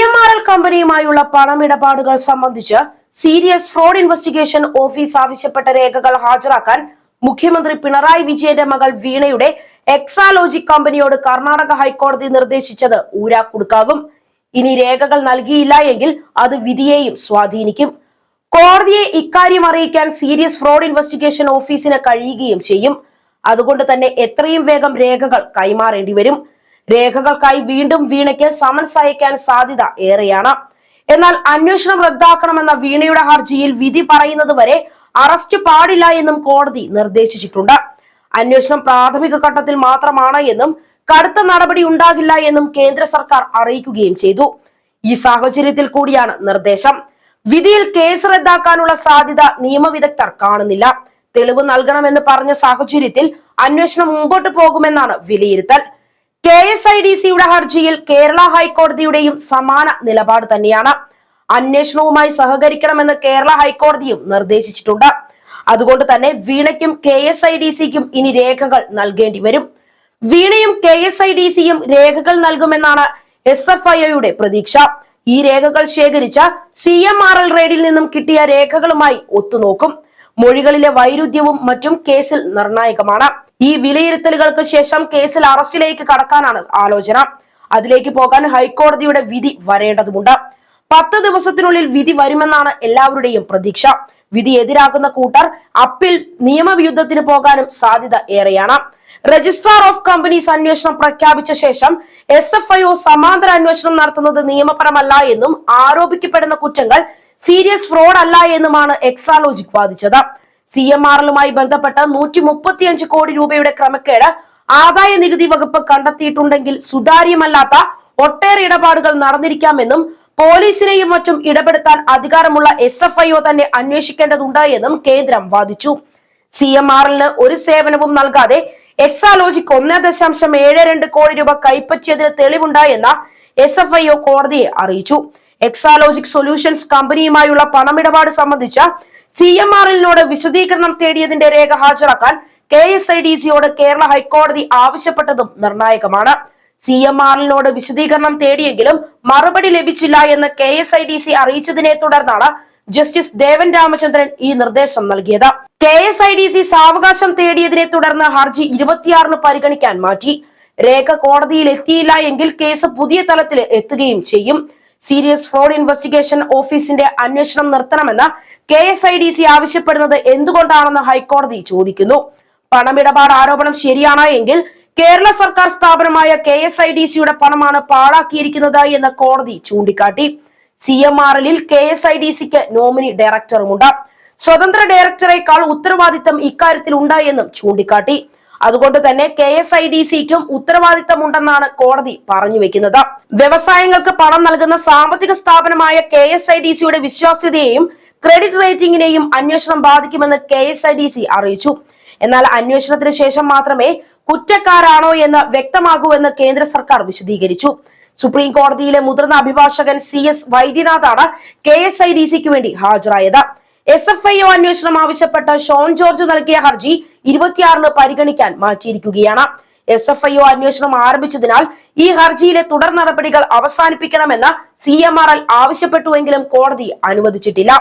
M R L കമ്പനിയുമായുള്ള പണമിടപാടുകൾ സംബന്ധിച്ച് serious fraud investigation office ആവശ്യപ്പെട്ട രേഖകൾ ഹാജരാക്കാൻ മുഖ്യമന്ത്രി പിണറായി വിജയന്റെ മകൾ വീണയുടെ എക്സാലോജിക് കമ്പനിയോട് കർണാടക ഹൈക്കോടതി നിർദ്ദേശിച്ചത് ഊരാക്കുടുക്കാകും. ഇനി രേഖകൾ നൽകിയില്ല എങ്കിൽ അത് വിധിയെയും സ്വാധീനിക്കും. കോടതിയെ ഇക്കാര്യം അറിയിക്കാൻ സീരിയസ് ഫ്രോഡ് ഇൻവെസ്റ്റിഗേഷൻ ഓഫീസിന് കഴിയുകയും ചെയ്യും. അതുകൊണ്ട് തന്നെ എത്രയും വേഗം രേഖകൾ കൈമാറേണ്ടി വരും. രേഖകൾക്കായി വീണ്ടും വീണയ്ക്ക് സമൻസ് അയക്കാൻ സാധ്യത ഏറെയാണ്. എന്നാൽ അന്വേഷണം റദ്ദാക്കണമെന്ന വീണയുടെ ഹർജിയിൽ വിധി പറയുന്നത് വരെ അറസ്റ്റ് പാടില്ല എന്നും കോടതി നിർദ്ദേശിച്ചിട്ടുണ്ട്. അന്വേഷണം പ്രാഥമിക ഘട്ടത്തിൽ മാത്രമാണ് എന്നും കടുത്ത നടപടി ഉണ്ടാകില്ല എന്നും കേന്ദ്ര സർക്കാർ അറിയിക്കുകയും ചെയ്തു. ഈ സാഹചര്യത്തിൽ കൂടിയാണ് നിർദ്ദേശം. വിധിയിൽ കേസ് റദ്ദാക്കാനുള്ള സാധ്യത നിയമവിദഗ്ധർ കാണുന്നില്ല. തെളിവ് നൽകണമെന്ന് പറഞ്ഞ സാഹചര്യത്തിൽ അന്വേഷണം മുമ്പോട്ട് പോകുമെന്നാണ് വിലയിരുത്തൽ. കെ എസ് ഐ ഡി സിയുടെ ഹർജിയിൽ കേരള ഹൈക്കോടതിയുടെയും സമാന നിലപാട് തന്നെയാണ്. അന്വേഷണവുമായി സഹകരിക്കണമെന്ന് കേരള ഹൈക്കോടതിയും നിർദ്ദേശിച്ചിട്ടുണ്ട്. അതുകൊണ്ട് തന്നെ വീണയ്ക്കും കെ എസ് ഐ ഡി സിക്കും ഇനി രേഖകൾ നൽകേണ്ടി വരും. വീണയും കെ എസ് ഐ ഡി സിയും രേഖകൾ നൽകുമെന്നാണ് എസ് എഫ് ഐ ഒയുടെ പ്രതീക്ഷ. ഈ രേഖകൾ ശേഖരിച്ച സി എം ആർ എൽ റെയ്ഡിൽ നിന്നും കിട്ടിയ രേഖകളുമായി ഒത്തുനോക്കും. മൊഴികളിലെ വൈരുദ്ധ്യവും മറ്റും കേസിൽ നിർണായകമാണ്. ഈ വിലയിരുത്തലുകൾക്ക് ശേഷം കേസിൽ അറസ്റ്റിലേക്ക് കടക്കാനാണ് ആലോചന. അതിലേക്ക് പോകാൻ ഹൈക്കോടതിയുടെ വിധി വരേണ്ടതുണ്ട് പത്ത് ദിവസത്തിനുള്ളിൽ വിധി വരുമെന്നാണ് എല്ലാവരുടെയും പ്രതീക്ഷ. വിധി എതിരാക്കുന്ന കൂട്ടർ അപ്പിൽ നിയമവിയുദ്ധത്തിന് പോകാനും സാധ്യത ഏറെയാണ്. രജിസ്ട്രാർ ഓഫ് കമ്പനീസ് അന്വേഷണം പ്രഖ്യാപിച്ച ശേഷം എസ് എഫ് ഐ ഒ സമാന്തര അന്വേഷണം നടത്തുന്നത് നിയമപരമല്ല എന്നും ആരോപിക്കപ്പെടുന്ന കുറ്റങ്ങൾ സീരിയസ് ഫ്രോഡ് അല്ല എന്നുമാണ് എക്സാലോജിക് വാദിച്ചത്. സി എം ആറിലുമായി ബന്ധപ്പെട്ട നൂറ്റി മുപ്പത്തിയഞ്ച് കോടി രൂപയുടെ ക്രമക്കേട് ആദായ നികുതി വകുപ്പ് കണ്ടെത്തിയിട്ടുണ്ടെങ്കിൽ സുതാര്യമല്ലാത്ത ഒട്ടേറെ ഇടപാടുകൾ നടന്നിരിക്കാമെന്നും പോലീസിനെയും മറ്റും ഇടപെടുത്താൻ അധികാരമുള്ള എസ് എഫ് ഐ ഒ തന്നെ അന്വേഷിക്കേണ്ടതുണ്ട് എന്നും കേന്ദ്രം വാദിച്ചു. സി എം ആറിന് ഒരു സേവനവും നൽകാതെ എക്സാലോജിക്ക് ഒന്ന് ദശാംശം ഏഴ് രണ്ട് കോടി രൂപ കൈപ്പറ്റിയതിന് തെളിവുണ്ടായെന്ന എസ് എഫ് ഐ ഒ കോടതിയെ അറിയിച്ചു. എക്സാലോജിക് സൊല്യൂഷൻസ് കമ്പനിയുമായുള്ള പണമിടപാട് സംബന്ധിച്ച സി എം ആറിനോട് വിശദീകരണം തേടിയതിന്റെ രേഖ ഹാജരാക്കാൻ കെ എസ് ഐ ഡി സിയോട് കേരള ഹൈക്കോടതി ആവശ്യപ്പെട്ടതും നിർണായകമാണ്. സി എം ആറിനോട് വിശദീകരണം തേടിയെങ്കിലും മറുപടി ലഭിച്ചില്ല എന്ന് K S I D C അറിയിച്ചതിനെ തുടർന്നാണ് ജസ്റ്റിസ് ദേവൻ രാമചന്ദ്രൻ ഈ നിർദ്ദേശം നൽകിയത്. K S I D C സാവകാശം തേടിയതിനെ തുടർന്ന് ഹർജി ഇരുപത്തിയാറിന് പരിഗണിക്കാൻ മാറ്റി. രേഖ കോടതിയിൽ എത്തിയില്ല എങ്കിൽ കേസ് പുതിയ തലത്തിൽ എത്തുകയും ചെയ്യും. സീരിയസ് ഫ്രോഡ് ഇൻവെസ്റ്റിഗേഷൻ ഓഫീസിന്റെ അന്വേഷണം നിർത്തണമെന്ന് K S I D C ആവശ്യപ്പെടുന്നത് എന്തുകൊണ്ടാണെന്ന് ഹൈക്കോടതി ചോദിക്കുന്നു. പണമിടപാട് ആരോപണം ശരിയാണ് എങ്കിൽ കേരള സർക്കാർ സ്ഥാപനമായ കെ എസ് ഐ ഡി സിയുടെ പണമാണ് പാഴാക്കിയിരിക്കുന്നത് എന്ന് കോടതി ചൂണ്ടിക്കാട്ടി. സി എം ആർ എല്ലിൽ കെ എസ് ഐ ഡി സിക്ക് നോമിനി ഡയറക്ടറുമുണ്ട്. സ്വതന്ത്ര ഡയറക്ടറേക്കാൾ ഉത്തരവാദിത്തം ഇക്കാര്യത്തിൽ ഉണ്ടായെന്നും ചൂണ്ടിക്കാട്ടി. അതുകൊണ്ട് തന്നെ കെ എസ് ഐ ഡി സിക്കും ഉത്തരവാദിത്തമുണ്ടെന്നാണ് കോടതി പറഞ്ഞു വെക്കുന്നത്. വ്യവസായങ്ങൾക്ക് പണം നൽകുന്ന സാമ്പത്തിക സ്ഥാപനമായ കെ എസ് ഐ ഡി സിയുടെ വിശ്വാസ്യതയെയും ക്രെഡിറ്റ് റേറ്റിംഗിനെയും അന്വേഷണം ബാധിക്കുമെന്ന് K S I D C അറിയിച്ചു. എന്നാൽ അന്വേഷണത്തിന് ശേഷം മാത്രമേ കുറ്റക്കാരാണോ എന്ന് വ്യക്തമാകൂ എന്ന് കേന്ദ്ര സർക്കാർ വിശദീകരിച്ചു. സുപ്രീം കോടതിയിലെ മുതിർന്ന അഭിഭാഷകൻ സി എസ് വൈദ്യനാഥാണ് കെ എസ് ഐ ഡി സിക്ക് വേണ്ടി ഹാജരായത്. എസ് എഫ് ഐ ഒ അന്വേഷണം ആവശ്യപ്പെട്ട് ഷോൺ ജോർജ് നൽകിയ ഹർജി ഇരുപത്തിയാറിന് പരിഗണിക്കാൻ മാറ്റിയിരിക്കുകയാണ്. എസ് എഫ് ഐ ഒ അന്വേഷണം ആരംഭിച്ചതിനാൽ ഈ ഹർജിയിലെ തുടർ നടപടികൾ അവസാനിപ്പിക്കണമെന്ന് സി എം ആർ എൽ ആവശ്യപ്പെട്ടുവെങ്കിലും കോടതി അനുവദിച്ചിട്ടില്ല.